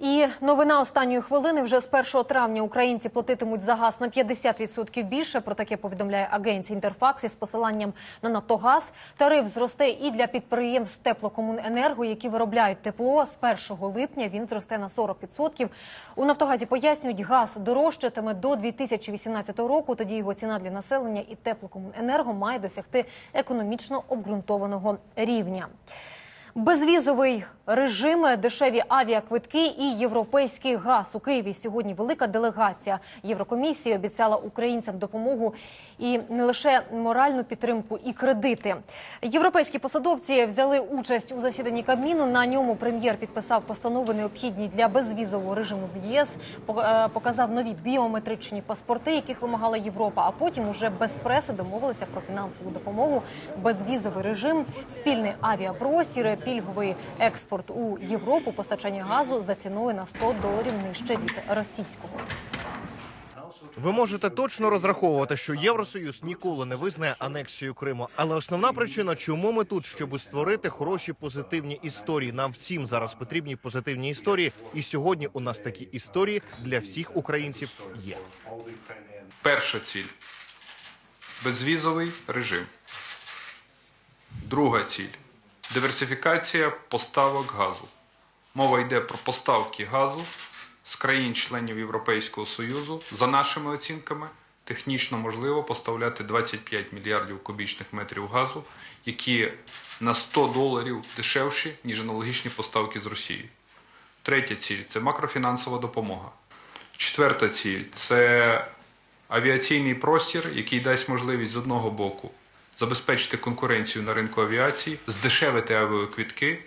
І новина останньої хвилини вже з 1 травня українці платитимуть за газ на 50% більше. Про таке повідомляє агенція Інтерфакс із посиланням на Нафтогаз. Тариф зросте і для підприємств теплокомуненерго, які виробляють тепло. З 1 липня він зросте на 40%. У Нафтогазі пояснюють, газ дорожчатиме до 2018 року. Тоді його ціна для населення і теплокомуненерго має досягти економічно обґрунтованого рівня. Безвізовий режим, дешеві авіаквитки і європейський газ у Києві. Сьогодні велика делегація Єврокомісії обіцяла українцям допомогу і не лише моральну підтримку і кредити. Європейські посадовці взяли участь у засіданні Кабміну. На ньому прем'єр підписав постанови необхідні для безвізового режиму з ЄС. Е, Показав нові біометричні паспорти, яких вимагала Європа. А потім уже без преси домовилися про фінансову допомогу, безвізовий режим, спільний авіапростір, пільговий експорт у Європу, постачання газу за ціною на 100 доларів нижче від російського. Ви можете точно розраховувати, що Євросоюз ніколи не визнає анексію Криму. Але основна причина, чому ми тут, щоб створити хороші позитивні історії. Нам всім зараз потрібні позитивні історії. І сьогодні у нас такі історії для всіх українців є. Перша ціль безвізовий режим. Друга ціль диверсифікація поставок газу. Мова йде про поставки газу з країн-членів Європейського Союзу. За нашими оцінками, технічно можливо поставляти 25 мільярдів кубічних метрів газу, які на 100 доларів дешевші, ніж аналогічні поставки з Росії. Третя ціль це макрофінансова допомога. Четверта ціль це авіаційний простір, який дасть можливість з одного боку забезпечити конкуренцію на ринку авіації, здешевити авіаквітки